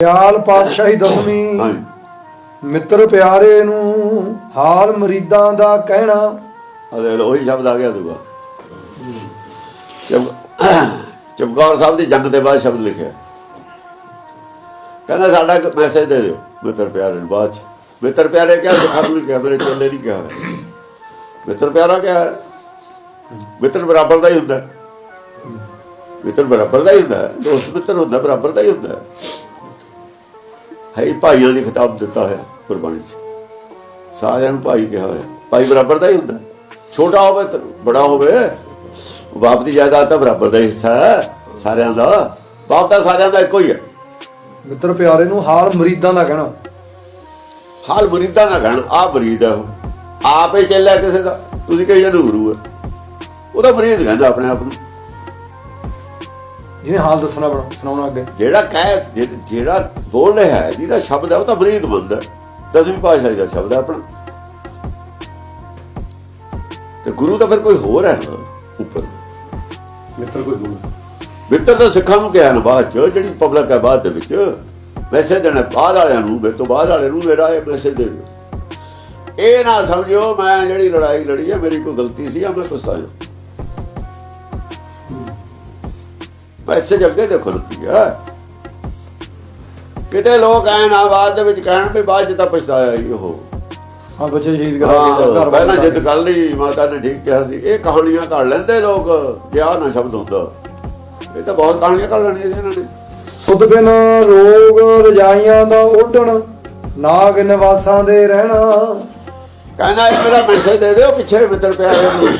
ਪਿਆਲ ਪਾਤਸ਼ਾਹੀ ਦਸਵੀਂ ਮਿੱਤਰ ਪਿਆਰੇ ਨੂੰ ਹਾਲ ਮਰੀਦਾਂ ਦਾ ਕਹਿਣਾ ਅਦੇ ਉਹੀ ਸ਼ਬਦ ਆ ਗਿਆ ਦੂਗਾ ਚਮਕੌਰ ਸਾਹਿਬ ਦੀ ਜੰਗ ਦੇ ਬਾਅਦ ਸ਼ਬਦ ਲਿਖਿਆ ਕਹਿੰਦਾ ਸਾਡਾ ਮੈਸੇਜ ਦੇ ਦਿਓ ਮਿੱਤਰ ਪਿਆਰੇ ਨੂੰ ਬਾਅਦ ਚ ਮਿੱਤਰ ਪਿਆਰੇ ਕਿਹਾ ਸਿਖਰ ਨੂੰ ਕਿਹਾ ਮੇਰੇ ਚੇਲੇ ਨਹੀਂ ਕਿਹਾ। ਮਿੱਤਰ ਪਿਆਰਾ ਕਿਹਾ? ਮਿੱਤਰ ਬਰਾਬਰ ਦਾ ਹੀ ਹੁੰਦਾ। ਮਿੱਤਰ ਬਰਾਬਰ ਦਾ ਹੀ ਹੁੰਦਾ। ਦੋਸਤ ਮਿੱਤਰ ਹੁੰਦਾ ਬਰਾਬਰ ਦਾ ਹੀ ਹੁੰਦਾ ਹੈ। ਭਾਈਆਂ ਦੀ ਖਿਤਾਬ ਦਿੱਤਾ ਹੋਇਆ ਕੁਰਬਾਨੀ ਚ। ਸਾਰਿਆਂ ਨੂੰ ਭਾਈ ਕਿਹਾ ਹੋਇਆ। ਭਾਈ ਬਰਾਬਰ ਦਾ ਹੀ ਹੁੰਦਾ। ਛੋਟਾ ਹੋਵੇ ਤੇ ਬੜਾ ਹੋਵੇ। ਬਾਪ ਦੀ ਜਾਇਦਾਦ ਤਾਂ ਬਰਾਬਰ ਦਾ ਹੀ ਹਿੱਸਾ ਹੈ ਸਾਰਿਆਂ ਦਾ। ਬਾਪ ਤਾਂ ਸਾਰਿਆਂ ਦਾ ਇੱਕੋ ਹੀ ਹੈ। ਮਿੱਤਰ ਪਿਆਰੇ ਨੂੰ ਹਾਲ ਮਰੀਦਾਂ ਦਾ ਕਹਿਣਾ। ਹਾਲ ਮਰੀਦਾਂ ਦਾ ਕਹਿਣ। ਆ ਮਰੀਦ ਹੈ ਆਪ ਚੱਲਿਆ ਕਿਸੇ ਦਾ। ਤੁਸੀਂ ਕਹੀ ਜਾਂਦੇ ਗੁਰੂ ਹੈ। ਉਹਦਾ ਮਰੀਦ ਕਹਿੰਦਾ ਆਪਣੇ ਆਪ ਨੂੰ। ਜਿਹਨੇ ਹਾਲ ਦੱਸਣਾ ਬਣਾ ਸੁਣਾਉਣਾ ਅੱਗੇ। ਜਿਹੜਾ ਕਹਿ ਜਿਹ- ਜਿਹੜਾ ਬੋਲ ਰਿਹਾ ਹੈ ਜਿਹਦਾ ਸ਼ਬਦ ਹੈ ਉਹ ਤਾਂ ਮਰੀਦ ਬੰਦਾ ਹੈ। ਦਸਵੀਂ ਪਾਤਸ਼ਾਹੀ ਦਾ ਸ਼ਬਦ ਹੈ ਆਪਣਾ। ਤੇ ਗੁਰੂ ਤਾਂ ਫਿਰ ਕੋਈ ਹੋਰ ਹੈ ਨਾ ਉੱਪਰ। ਮਿੱਤਰ ਕੋਈ ਹੋਰ? ਮਿੱਤਰ ਤਾਂ ਸਿੱਖਾਂ ਨੂੰ ਕਿਹਾ ਨਾ ਬਾਅਦ ਚ ਜਿਹੜੀ ਪਬਲਿਕ ਹੈ ਬਾਅਦ ਦੇ ਵਿੱਚ ਮੈਸੇਜ ਦੇਣਾ ਬਾਹਰ ਵਾਲਿਆਂ ਨੂੰ ਮੇਰੇ ਤੋਂ ਬਾਹਰ ਵਾਲਿਆਂ ਨੂੰ ਮੇਰਾ ਇਹ ਮੈਸੇਜ ਦੇ ਦਿਓ। ਇਹ ਨਾ ਸਮਝਿਓ ਮੈਂ ਜਿਹੜੀ ਲੜਾਈ ਲੜੀ ਹੈ ਮੇਰੀ ਕੋਈ ਗਲਤੀ ਸੀ ਜਾਂ ਮੈਂ ਪਛਤਾਇਆ? ਮੈਸੇਜ ਅੱਗੇ ਦੇਖੋ ਕੀ ਹੈ ਕਿਤੇ ਲੋਕ ਐ ਨਾ ਬਾਅਦ ਦੇ ਵਿੱਚ ਕਹਿਣ ਵੀ ਬਾਅਦ ਚ ਤਾਂ ਪਛਤਾਇਆ ਹੀ ਉਹ। ਹਾਂ ਬੱਚੇ ਸ਼ਹੀਦ ਕਰਾ ਕੇ ਪਹਿਲਾਂ ਜਿੱਦ ਕਰ ਲਈ ਮਾਤਾ ਨੇ ਠੀਕ ਕਿਹਾ ਸੀ। ਇਹ ਕਹਾਣੀਆਂ ਕਰ ਲੈਂਦੇ ਲੋਕ ਆਹ ਨਾ ਸ਼ਬਦ ਹੁੰਦਾ। ਇਹ ਤਾਂ ਬਹੁਤ ਕਹਾਣੀਆਂ ਕਰ ਲੈਣੀਆਂ ਇਹਨਾਂ ਨੇ। ਸੁਧ ਬਿਨ ਰੋਗ ਰਜਾਈਆਂ ਦਾ ਉੱਡਣ ਨਾਗ ਨਿਵਾਸਾਂ ਦੇ ਰਹਿਣਾ। ਕਹਿੰਦਾ ਇਹ ਮੇਰਾ ਮੈਸੇਜ ਦੇ ਦਿਓ ਪਿੱਛੇ ਮਿੱਤਰ ਪਿਆਰੇ ਨੂੰ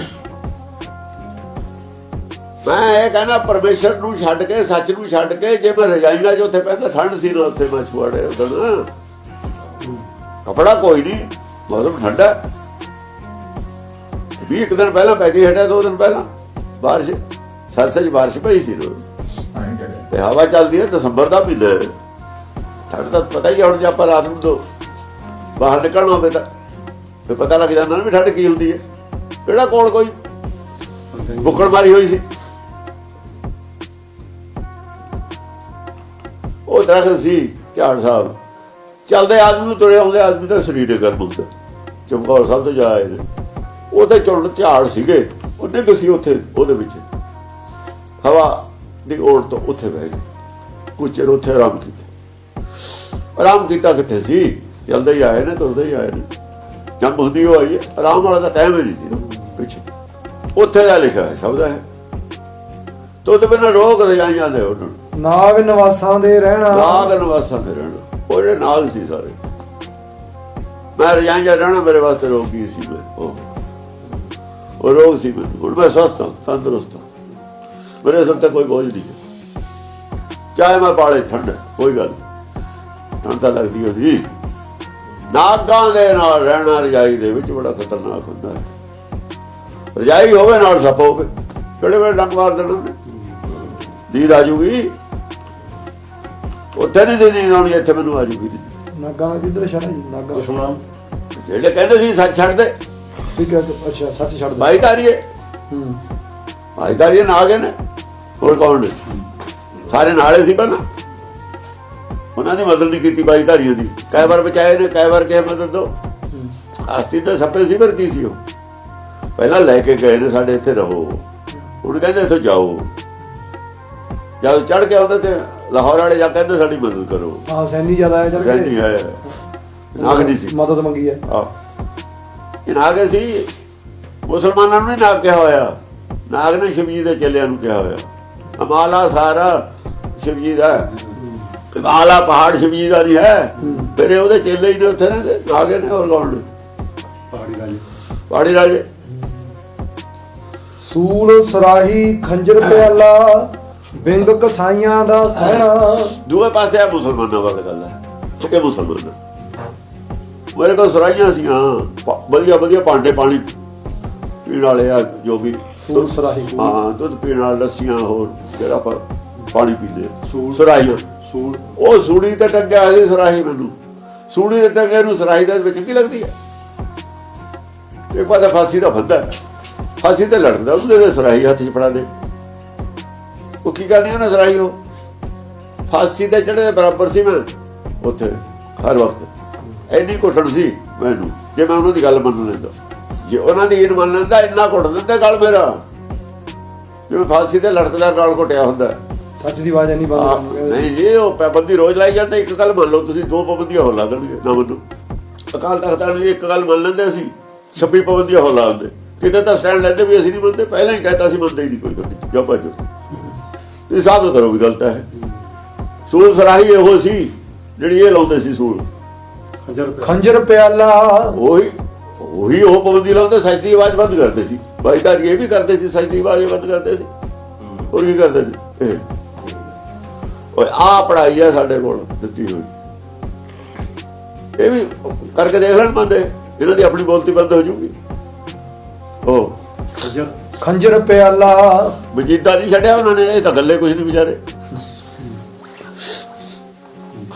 ਮੈਂ ਇਹ ਕਹਿੰਦਾ ਪਰਮੇਸ਼ਰ ਨੂੰ ਛੱਡ ਕੇ, ਸੱਚ ਨੂੰ ਛੱਡ ਕੇ, ਜੇ ਮੈਂ ਰਜਾਈਆਂ 'ਚ ਉੱਥੇ ਪੈਂਦਾ ਠੰਡ ਸੀ ਨਾ ਉੱਥੇ ਮੈਂ ਛੁਆੜੇ ਉਦੋਂ ਕਪੜਾ ਕੋਈ ਨਹੀਂ, ਮੌਸਮ ਠੰਡਾ ਵੀ ਇੱਕ ਦਿਨ ਪਹਿਲਾਂ ਪੈ ਗਈ ਹਟਿਆ, ਦੋ ਦਿਨ ਪਹਿਲਾਂ ਬਾਰਿਸ਼, ਸਰਸੇ ਬਾਰਿਸ਼ ਪਈ ਸੀ ਰੋ ਤੇ ਹਵਾ ਚੱਲਦੀ ਹੈ ਦਸੰਬਰ ਦਾ ਮਹੀਨਾ। ਠੰਡ ਤਾਂ ਪਤਾ ਹੀ ਹੈ ਹੁਣ ਜੇ ਆਪਾਂ ਰਾਤ ਨੂੰ ਦੋ ਬਾਹਰ ਨਿਕਲਣਾ ਹੋਵੇ ਤਾਂ। ਤੇ ਪਤਾ ਲੱਗ ਜਾਂਦਾ ਨਾ ਵੀ ਠੰਡ ਕੀ ਹੁੰਦੀ ਹੈ। ਕਿਹੜਾ ਕੋਲ ਕੋਈ? ਬੁੱਕੜ ਮਾਰੀ ਹੋਈ ਸੀ। ਉਹ ਦਰਖਤ ਸੀ, ਝਾੜ ਸਾਹਿਬ। ਚੱਲਦੇ ਆਦਮੀ ਨੂੰ ਤੁਰੇ ਆਉਂਦੇ ਆਦਮੀ ਦਾ ਸਰੀਰ ਗਰਮ ਹੁੰਦਾ। ਚਮਕੌਰ ਸਾਹਿਬ ਤੋਂ ਜਾ ਆਏ ਨੇ। ਉਹਦੇ ਚੁੰਡ ਝਾੜ ਸੀਗੇ। ਉਹ ਉਹਨੇ ਸੀ ਉੱਥੇ, ਉਹਦੇ ਵਿੱਚ। ਹਵਾ ਦੀ ਓੜ ਤੋਂ ਉੱਥੇ ਬਹਿ ਗਏ। ਕੁਝ ਚਿਰ ਉੱਥੇ ਆਰਾਮ ਕੀਤਾ। ਆਰਾਮ ਕੀਤਾ ਕਿੱਥੇ ਸੀ? ਚੱਲਦੇ ਹੀ ਆਏ ਨੇ, ਤੁਰਦੇ ਹੀ ਆਏ ਨੇ। ਜੰਮ ਹੁੰਦੀ ਉਹ ਆਈ ਆਰਾਮ ਵਾਲਾ ਤਾਂ ਟਾਈਮ ਹੀ ਨਹੀਂ ਸੀ। ਪਿੱਛੇ। ਉੱਥੇ ਦਾ ਲਿਖਿਆ ਹੈ ਸ਼ਬਦ ਹੈ। ਤੋ ਤੇ ਬਿਨਾਂ ਰੋਗ ਰਜਾਈ ਜਾਂਦੇ ਉਹਨਾਂ ਨੂੰ ਨਾਗ ਨਿਵਾਸਾਂ ਦੇ ਰਹਿਣਾ। ਨਾਗ ਨਿਵਾਸਾਂ ਦੇ ਰਹਿਣਾ। ਉਹ ਨਾਲ ਸੀ ਸਾਰੇ। ਮੈਂ ਰਜਾਈਆਂ ਰਹਿਣਾ ਮੇਰੇ ਵਾਸਤੇ ਰੋਗ ਸੀ ਮੈਂ ਉਹ। ਉਹ ਰੋਗ ਸੀ ਮੈਨੂੰ। ਹੁਣ ਮੈਂ ਸਵਸਥ ਤੰਦਰੁਸਤ ਮੇਰੇ ਸਿਰ ਤੇ ਕੋਈ ਬੋਝ ਨਹੀਂ ਚਾਹੇ ਮੈਂ ਪਾਲੇ ਠੰਡ ਕੋਈ ਗੱਲ ਠੰਡ ਤਾਂ ਲੱਗਦੀ ਹੋਦੀ ਨਾਗਾਂ ਦੇ ਨਾਲ ਰਹਿਣਾ ਰਜਾਈ ਦੇ ਵਿੱਚ ਬੜਾ ਖਤਰਨਾਕ ਹੁੰਦਾ ਹੈ। ਰਜਾਈ ਹੋਵੇ, ਨਾਲ ਸੱਪ ਹੋਵੇ। ਕਿਹੜੇ ਵੇਲੇ ਡੰਗ ਮਾਰ ਦੇਣਾ ਉਹਨੇ? ਆ ਜੂਗੀ। ਉੱਥੇ ਨਹੀਂ ਦੀ ਨੀਂਦ ਆਉਣੀ ਇੱਥੇ ਮੈਨੂੰ ਆ ਜੂਗੀ ਨਾਗਾਂ ਕਿੱਧਰ ਜੀ ਨਾਗਾਂ ਦੁਸ਼ਮਣਾਂ ਜਿਹੜੇ ਕਹਿੰਦੇ ਸੀ ਸੱਚ ਛੱਡ ਦੇ। ਠੀਕ ਹੈ ਅੱਛਾ ਸੱਚ ਛੱਡ ਦੇ। ਭਾਈਦਾਰੀਏ ਹੂੰ। ਭਾਈਦਾਰੀਏ ਨਾ ਗਏ ਨੇ। ਹੋਰ ਕੌਣ ਨੇ? ਸਾਰੇ ਨਾਲੇ ਸੀ ਪਹਿਲਾਂ। ਉਹਨਾਂ ਦੀ ਮਦਦ ਨਹੀਂ ਕੀਤੀ ਭਾਈਦਾਰੀਆਂ ਦੀ। ਕਈ ਵਾਰ ਬਚਾਏ ਨੇ ਕਈ ਵਾਰ ਕਿਹਾ ਮਦਦ ਦੋ ਆਸਤੀ ਤਾਂ ਸੱਪੇ ਸੀ ਪਰ ਕੀ ਸੀ ਉਹ? ਪਹਿਲਾਂ ਲੈ ਕੇ ਗਏ ਨੇ ਸਾਡੇ ਇੱਥੇ ਰਹੋ। ਹੁਣ ਕਹਿੰਦੇ ਇੱਥੋਂ ਜਾਓ। ਜਦ ਚੜ ਕੇ ਆਉਂਦੇ ਤੇ ਲਾਹੌਰ ਵਾਲੇ ਜਾ ਕਹਿੰਦੇ ਸਾਡੀ ਮਦਦ ਕਰੋ। ਹਾਂ ਸੈਨੀ ਜ਼ਿਆਦਾ ਆਇਆ ਚੱਲ ਕਹਿੰਦੀ ਹੈ। ਨਾਗ ਨਹੀਂ ਸੀ। ਮਦਦ ਮੰਗੀ ਹੈ। ਆ ਇਹ ਨਾਗ ਸੀ। ਮੁਸਲਮਾਨਾਂ ਨੂੰ ਨਹੀਂ ਨਾਗ ਕਿਹਾ ਹੋਇਆ। ਨਾਗ ਨੇ ਸ਼ਿਵਜੀ ਦੇ ਚੇਲਿਆਂ ਨੂੰ ਕਿਹਾ ਹੋਇਆ। ਅਮਾਲਾ ਸਾਰਾ ਸ਼ਿਵਜੀ ਦਾ। ਹੈ। ਅਮਾਲਾ ਪਹਾੜ ਸ਼ਿਵਜੀ ਦਾ ਨਹੀਂ ਹੈ। ਫਿਰ ਉਹਦੇ ਚੇਲੇ ਹੀ ਨੇ ਉੱਥੇ ਰਹਿੰਦੇ ਨਾਗੇ ਨੇ ਹੋਰ ਕੌਣ ਨੇ? ਪਹਾੜੀ ਰਾਜ। ਪਹਾੜੀ ਰਾਜੇ। ਸੂਲ ਸਰਾਹੀ ਖੰਜਰ ਪਿਆਲਾ। ਬਿੰਗ ਕਸਾਈਆਂ ਦਾ ਸਹਿਣਾ ਦੂਏ ਪਾਸੇ ਆ ਮੁਸਲਮਾਨਾਂ ਵਾਲੀ ਗੱਲ ਹੈ। ਕਿ ਮੁਸਲਮਾਨ ਮੇਰੇ ਕੋਲ ਸਰਾਈਆਂ ਸੀਆਂ। ਪ- ਵਧੀਆ ਵਧੀਆ ਭਾਂਡੇ ਪਾਣੀ ਪੀਣ ਵਾਲੇ ਆ ਜੋ ਵੀ। ਸੂਲ ਸਰਾਹੀ ਹਾਂ ਦੁੱਧ ਪੀਣ ਵਾਲਾ ਲੱਸੀਆਂ ਹੋਰ ਜਿਹੜਾ ਪਾਣੀ ਪੀਂਦੇ ਆ। ਸੂਲ। ਸਰਾਹੀਆਂ ਸੂਲ ਉਹ ਸੂੜੀ ਤੇ ਟੰਗਿਆ ਸੀ ਸਰਾਹੀ ਮੈਨੂੰ। ਸੂੜੀ ਦੇ ਟੰਗੇ ਨੂੰ ਸਰਾਹੀ ਦੇ ਵਿੱਚ ਕੀ ਲੱਗਦੀ ਹੈ? ਇੱਕ ਵਾਰ ਤਾਂ ਫਾਂਸੀ ਦਾ ਫੰਦਾ ਫਾਂਸੀ ਤੇ ਲੜਦਾ ਉਹਦੇ ਸਰਾਹੀ ਹੱਥ 'ਚ ਫੜਾ ਦੇ ਉਹ ਕੀ ਕਰਨੀ ਉਹਨੇ ਸਰਾਹੀ ਉਹ ਫਾਂਸੀ ਦੇ ਚੜ੍ਹੇ ਦੇ ਬਰਾਬਰ ਸੀ ਮੈਂ ਉੱਥੇ ਹਰ ਵਕਤ। ਐਨੀ ਘੁੱਟਣ ਸੀ ਮੈਨੂੰ ਜੇ ਮੈਂ ਉਹਨਾਂ ਦੀ ਗੱਲ ਮੰਨ ਲੈਂਦਾ। ਜੇ ਉਹਨਾਂ ਦੀ ਇਹ ਮੰਨ ਲੈਂਦਾ ਇੰਨਾ ਘੁੱਟ ਦਿੰਦੇ ਗੱਲ ਮੇਰਾ। ਜਿਵੇਂ ਫਾਂਸੀ ਤੇ ਲੜਕਦਾ ਗਾਲ ਘੁੱਟਿਆ ਹੁੰਦਾ। ਸੱਚ ਦੀ ਆਵਾਜ਼ ਨਹੀਂ ਬੰਦ ਨਹੀਂ ਜੀ ਉਹ ਪਾਬੰਦੀ ਰੋਜ਼ ਲਾਈ ਜਾਂਦਾ ਇੱਕ ਗੱਲ ਮੰਨ ਲਓ ਤੁਸੀਂ ਦੋ ਪਾਬੰਦੀਆਂ ਹੋਰ ਲਾ ਦੇਣਗੇ ਨਾ ਮੰਨੋ। ਅਕਾਲ ਤਖਤ ਵਾਲੇ ਇੱਕ ਗੱਲ ਮੰਨ ਲੈਂਦੇ ਅਸੀਂ 26 ਪਾਬੰਦੀਆਂ ਹੋਰ ਲਾ ਦਿੰਦੇ। ਕਿਤੇ ਤਾਂ ਸਟੈਂਡ ਲੈਂਦੇ ਵੀ ਅਸੀਂ ਨਹੀਂ ਮੰਨਦੇ ਪਹਿਲਾਂ ਹੀ ਕਹਿੰਦਾ ਸੀ ਮੰਨਦੇ ਹੀ ਨਹੀਂ ਕੋਈ ਤੁਹਾਡੀ ਜਾ ਭਾਜੋ ਤੁਸੀਂ ਸਾਬਤ ਕਰੋ ਵੀ ਗਲਤ ਹੈ। ਸੂਲ ਸਰਾਹੀ ਇਹੋ ਸੀ ਜਿਹੜੀ ਇਹ ਲਾਉਂਦੇ ਸੀ ਸੂਲ। ਖੰਜਰ ਪਿਆਲਾ। ਉਹੀ ਉਹੀ ਉਹ ਪਾਬੰਦੀ ਲਾਉਂਦੇ ਸੱਚ ਦੀ ਆਵਾਜ਼ ਬੰਦ ਕਰਦੇ ਸੀ। ਬਾਈਦਾਰੀ ਇਹ ਵੀ ਕਰਦੇ ਸੀ ਸੱਚ ਦੀ ਆਵਾਜ਼ ਬੰਦ ਕਰਦੇ ਸੀ। ਹੋਰ ਕੀ ਕਰਦੇ ਸੀ? ਓਏ ਆ ਪੜਾਈ ਆ ਸਾਡੇ ਕੋਲ ਦਿੱਤੀ ਹੋਈ। ਇਹ ਵੀ ਕਰਕੇ ਦੇਖ ਲੈਣ ਬੰਦੇ ਇਹਨਾਂ ਦੀ ਆਪਣੀ ਬੋਲਤੀ ਬੰਦ ਹੋ ਜੂਗੀ। ਉਹ। ਖੰਜਰ ਪਿਆਲਾ। ਵਜੀਦਾ ਨਹੀਂ ਛੱਡਿਆ ਉਹਨਾਂ ਨੇ ਇਹ ਤਾਂ ਗੱਲੇ ਕੁਝ ਨਹੀਂ ਵਿਚਾਰੇ।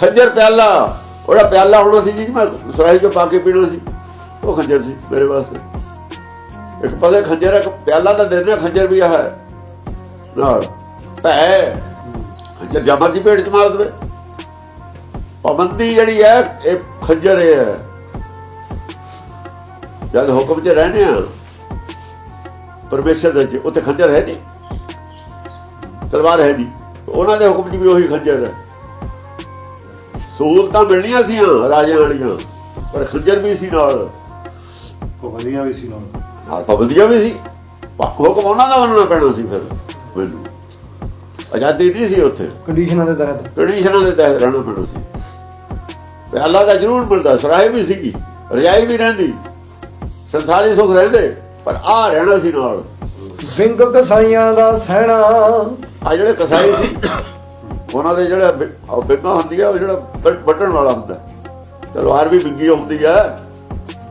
ਖੰਜਰ ਪਿਆਲਾ ਉਹਦਾ ਪਿਆਲਾ ਹੋਣਾ ਸੀ ਜੀ ਮੈਂ ਸਰਾਹੀ ਚੋਂ ਪਾ ਕੇ ਪੀਣਾ ਸੀ। ਉਹ ਖੰਜਰ ਸੀ ਮੇਰੇ ਵਾਸਤੇ। ਇੱਕ ਪਾਸੇ ਖੰਜਰ ਇੱਕ ਪਿਆਲਾ ਤਾਂ ਦੇ ਦੇਣਾ ਖੰਜਰ ਵੀ ਆ ਹੈ। ਨਾਲ ਭੈ। ਖੰਜਰ ਜਮਰ ਦੀ ਪੇਟ ਚ ਮਾਰ ਦੇਵੇ। ਪਾਬੰਦੀ ਜਿਹੜੀ ਹੈ ਇਹ ਖੰਜਰ ਹੈ। ਜਦ ਹੁਕਮ 'ਚ ਰਹਿੰਦੇ ਆ ਪਰਮੇਸ਼ਰ ਦੇ ਚ ਉੱਥੇ ਖੰਜਰ ਹੈ ਨਹੀਂ। ਤਲਵਾਰ ਹੈ ਨਹੀਂ। ਉਹਨਾਂ ਦੇ ਹੁਕਮ 'ਚ ਵੀ ਉਹੀ ਖੰਜਰ ਹੈ। ਸਹੂਲਤਾਂ ਮਿਲਣੀਆਂ ਸੀ ਰਾਜਿਆਂ ਵਾਲੀਆਂ ਪਰ ਖੰਜਰ ਵੀ ਸੀ ਨਾਲ। ਪਾਬੰਦੀਆਂ ਵੀ ਸੀ ਨਾਲ। ਨਾਲ ਪਾਬੰਦੀਆਂ ਵੀ ਸੀ। ਪਰ ਹੁਕਮ ਉਹਨਾਂ ਦਾ ਮੰਨਣਾ ਪੈਣਾ ਸੀ ਫਿਰ ਮੈਨੂੰ। ਆਜ਼ਾਦੀ ਨਹੀਂ ਸੀ ਉੱਥੇ। ਕੰਡੀਸ਼ਨਾਂ ਦੇ ਤਹਿਤ। ਕੰਡੀਸ਼ਨਾਂ ਦੇ ਤਹਿਤ ਰਹਿਣਾ ਪੈਣਾ ਸੀ। ਤੇ ਅੱਲਾ ਦਾ ਜ਼ਰੂਰ ਮਿਲਦਾ ਸਰਾਏ ਵੀ ਸੀਗੀ ਰਜਾਈ ਵੀ ਰਹਿੰਦੀ। ਸੰਸਾਰੀ ਸੁੱਖ ਰਹਿੰਦੇ। ਪਰ ਆ ਰਹਿਣਾ ਸੀ ਨਾਲ। ਵਿੰਗ ਕਸਾਈਆਂ ਦਾ ਸਹਿਣਾ। ਆ ਜਿਹੜੇ ਕਸਾਈ ਸੀ ਉਹਨਾਂ ਦੇ ਜਿਹੜਾ ਬਿੰਗਾ ਹੁੰਦੀ ਆ ਉਹ ਜਿਹੜਾ ਬ- ਵੱਢਣ ਵਾਲਾ ਹੁੰਦਾ। ਤਲਵਾਰ ਵੀ ਬਿੰਗੀ ਹੁੰਦੀ ਆ।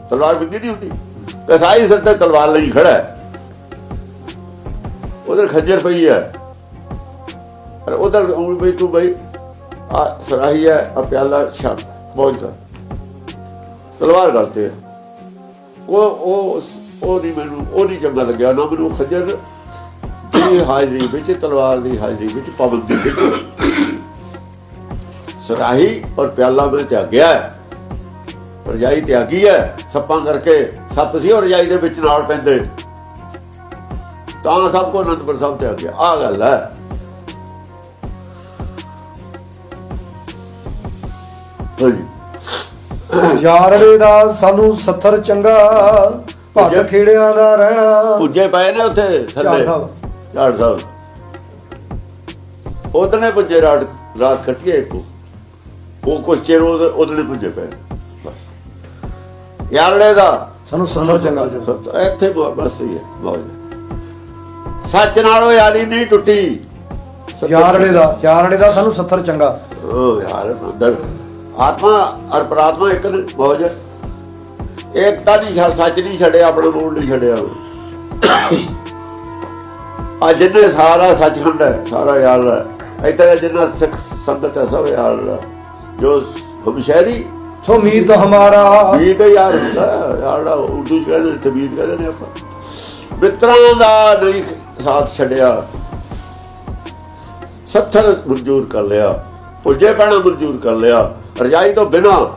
ਤਲਵਾਰ ਬਿੰਗੀ ਨਹੀਂ ਹੁੰਦੀ। ਕਸਾਈ ਸਿਰ ਤੇ ਤਲਵਾਰ ਲਈ ਖੜਾ ਹੈ। ਉਧਰ ਖੰਜਰ ਪਈ ਹੈ। ਪਰ ਉਧਰ ਉਂਗਲ ਪਈ ਤੂੰ ਬਈ ਆ ਸਰਾਹੀ ਹੈ ਆ ਪਿਆਲਾ ਛਾਪ ਪਹੁੰਚ ਕਰ। ਤਲਵਾਰ ਕਰਤੇ ਉਹ ਉਹ ਉਹ ਨਹੀਂ ਮੈਨੂੰ ਉਹ ਨਹੀਂ ਚੰਗਾ ਲੱਗਿਆ ਨਾ, ਮੈਨੂੰ ਖੰਜਰ ਦੀ ਹਾਜ਼ਰੀ ਵਿੱਚ, ਤਲਵਾਰ ਦੀ ਹਾਜ਼ਰੀ ਵਿੱਚ ਪਾਬੰਦੀ ਵਿੱਚ। ਸਰਾਹੀ ਔਰ ਪਿਆਲਾ ਮੈਂ ਤਿਆਗਿਆ ਰਜਾਈ ਤਿਆਗੀ ਹੈ। ਸੱਪਾਂ ਕਰਕੇ ਸੱਪ ਸੀ ਔਰ ਰਜਾਈ ਦੇ ਵਿੱਚ ਨਾਲ ਪੈਂਦੇ। ਤਾਂ ਸਭ ਕੋ ਅਨੰਦਪੁਰ ਸਾਹਿਬ ਤੇ ਆ ਗਿਆ ਆ ਗੱਲ ਹੈ। ਹਾਂਜੀ। ਦਾ ਸਾਨੂੰ ਸੱਥਰ ਚੰਗਾ। ਭੱਜ ਖੇੜਿਆਂ ਦਾ ਰਹਿਣਾ। ਪੁੱਜੇ ਪਏ ਨੇ ਉੱਥੇ ਝਾੜ ਥੱਲੇ। ਸਾਹਿਬ। ਝਾੜ ਸਾਹਿਬ। ਉਹਦਨੇ ਪੁੱਜੇ ਰਾਤ ਰਾਤ ਕੱਟੀਏ ਇੱਕੋ। ਉਹ ਕੁਛ ਚਿਰ ਉਹਦਨੇ ਪੁੱਜੇ ਪਏ ਬਸ। ਯਾਰੜੇ ਦਾ। ਸਾਨੂੰ ਸੱਥਰ ਚੰਗਾ ਇੱਥੇ ਬਸ ਹੀ ਹੈ ਮੌਜ ਸੱਚ ਨਾਲੋਂ ਯਾਰੀ ਨਹੀਂ ਟੁੱਟੀ। ਯਾਰੜੇ ਦਾ ਯਾਰੜੇ ਦਾ ਸਾਨੂੰ ਸੱਥਰ ਚੰਗਾ। ਉਹ ਯਾਰ ਅੰਦਰ। ਆਤਮਾ ਅਰ ਪ੍ਰਾਤਮਾ ਇੱਕ ਨੇ ਹੈ। ਏਕਤਾ ਨਹੀਂ ਸੱਚ ਨਹੀਂ ਛੱਡਿਆ ਆਪਣਾ ਮੂਲ ਨਹੀਂ ਛੱਡਿਆ। ਆ ਜਿੰਨੇ ਸਾਰਾ ਸੱਚਖੰਡ ਹੈ ਸਾਰਾ ਯਾਰ ਹੈ। ਇੱਥੇ ਜਿੰਨਾ ਸਿੱਖ ਸੰਗਤ ਹੈ ਸਭ ਯਾਰ। ਜੋ ਹਮ ਸ਼ਹਿਰੀ। ਸੋ ਮੀਤ ਹਮਾਰਾ। ਵੀ ਤਾਂ ਯਾਰ ਹੁੰਦਾ ਹੈ, ਯਾਰ ਦਾ ਉਰਦੂ ਚ ਕਹਿੰਦੇ ਤਬੀਤ ਕਹਿੰਦੇ ਨੇ ਆਪਾਂ। ਮਿੱਤਰਾਂ ਦਾ ਨਹੀਂ ਸਾਥ ਛੱਡਿਆ। ਸੱਥਰ ਮਨਜ਼ੂਰ ਕਰ ਲਿਆ ਪੁੱਜੇ ਪੈਣਾ ਮਨਜ਼ੂਰ ਕਰ ਲਿਆ। ਰਜਾਈ ਤੋਂ ਬਿਨਾ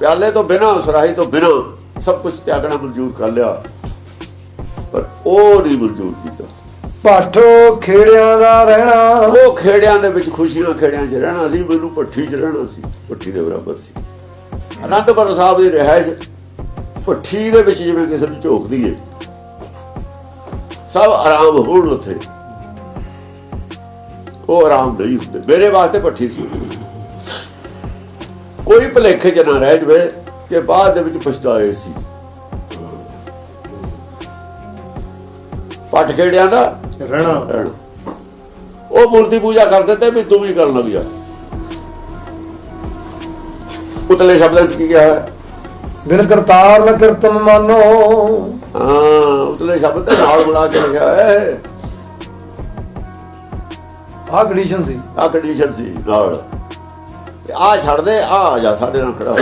ਪਿਆਲੇ ਤੋਂ ਬਿਨਾ ਸਰਾਹੀ ਤੋਂ ਬਿਨਾ ਸਭ ਕੁਝ ਤਿਆਗਣਾ ਮਨਜ਼ੂਰ ਕਰ ਲਿਆ। ਪਰ ਉਹ ਨਹੀਂ ਮਨਜ਼ੂਰ ਕੀਤਾ। ਪਾਠੋ ਖੇੜਿਆਂ ਦਾ ਰਹਿਣਾ। ਉਹ ਖੇੜਿਆਂ ਦੇ ਵਿੱਚ ਖੁਸ਼ੀਆਂ ਖੇੜਿਆਂ 'ਚ ਰਹਿਣਾ ਸੀ ਮੈਨੂੰ ਪੱਠੀ 'ਚ ਰਹਿਣਾ ਸੀ ਪੱਠੀ ਦੇ ਬਰਾਬਰ ਸੀ। ਅਨੰਦਪੁਰ ਸਾਹਿਬ ਦੀ ਰਹਿائش ਪੱਠੀ ਦੇ ਵਿੱਚ ਜਿਵੇਂ ਕਿਸੇ ਨੂੰ ਝੋਕਦੀ ਏ। ਸਭ ਆਰਾਮ ਹੋਣ ਉੱਥੇ। ਉਹ ਆਰਾਮ ਨਹੀਂ ਹੁੰਦੇ। ਮੇਰੇ ਵਾਸਤੇ ਪੱਠੀ ਸੀ। ਕੋਈ ਭਲੇਖੇ 'ਚ ਨਾ ਰਹਿ ਜਵੇ ਕਿ ਬਾਅਦ ਦੇ ਵਿੱਚ ਪਛਤਾਏ ਸੀ। ਪੱਠ ਖੇੜਿਆਂ ਦਾ ਰਹਿਣਾ। ਉਹ ਮੂਰਤੀ ਪੂਜਾ ਕਰਦੇ ਤੇ ਵੀ ਤੂੰ ਵੀ ਕਰਨ ਲੱਗ ਜਾ। ਉਤਲੇ ਸ਼ਬਦਾਂ ਚ ਕੀ ਕਿਹਾ ਹੈ? ਬਿਨ ਕਰਤਾਰ ਨ ਕਿਰਤਮ ਮਾਨੋ। ਹਾਂ ਉਤਲੇ ਸ਼ਬਦ ਦੇ ਨਾਲ ਮਿਲਾ ਕੇ ਲਿਖਿਆ ਹੈ। ਆਹ ਕੰਡੀਸ਼ਨ ਸੀ। ਆ ਕੰਡੀਸ਼ਨ ਸੀ ਨਾਲ। ਆ ਛੱਡ ਦੇ ਆ ਆ ਜਾ ਸਾਡੇ ਨਾਲ ਖੜਾ ਹੋ।